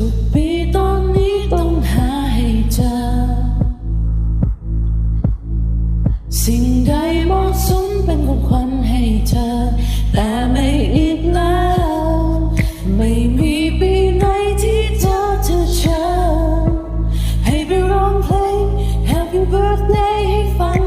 ทุกปีตอนนี้ต้องหาให้เจอ สิ่งใดเหมาะสมเป็นของขวัญให้เธอ แต่ไม่อีกแล้ว ไม่มีปีไหนที่เธอเจะเชิญให้ไปร้องเพลง Happy Birthday ให้ฟัง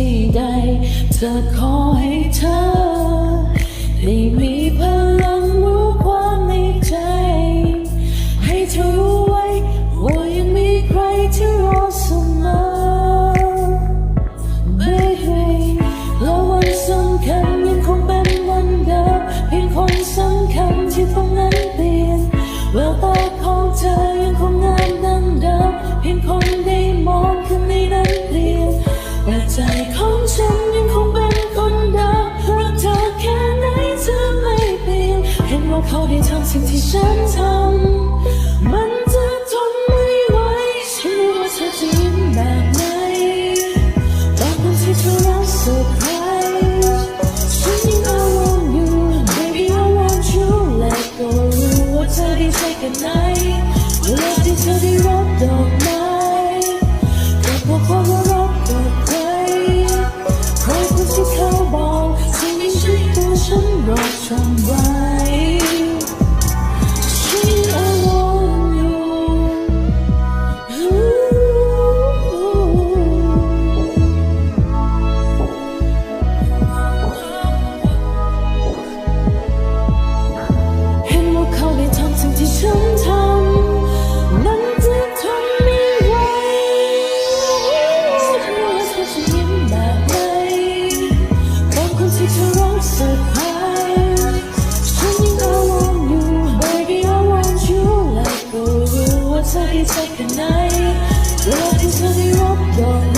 ที่ใดจะขอให้เธอ ได้มีพลังรู้ความในใจ ให้เธอรู้ไว้ว่ายังมีใครที่รอเสมอ Baby และวันสำคัญยังคงเป็นวันเดิมเพียงคนสำคัญที่ตรงนั้นเปลี่ยนแววตาของเธอยังคงงามดังเดิมเพียงคนได้มอ เขาได้ทำสิ่งที่ฉันทำมันจะทนไม่ไหวฉันรู้ว่าเธจะยิ้แบบไหนบอกคนที่เธอรักสุดท้าย Singing I want you baby I want you let go รู้ว่าเธอดีใจแค่ไหนเวลาที่เธอได้รับดอกไม้ till you take a night. Love you till you your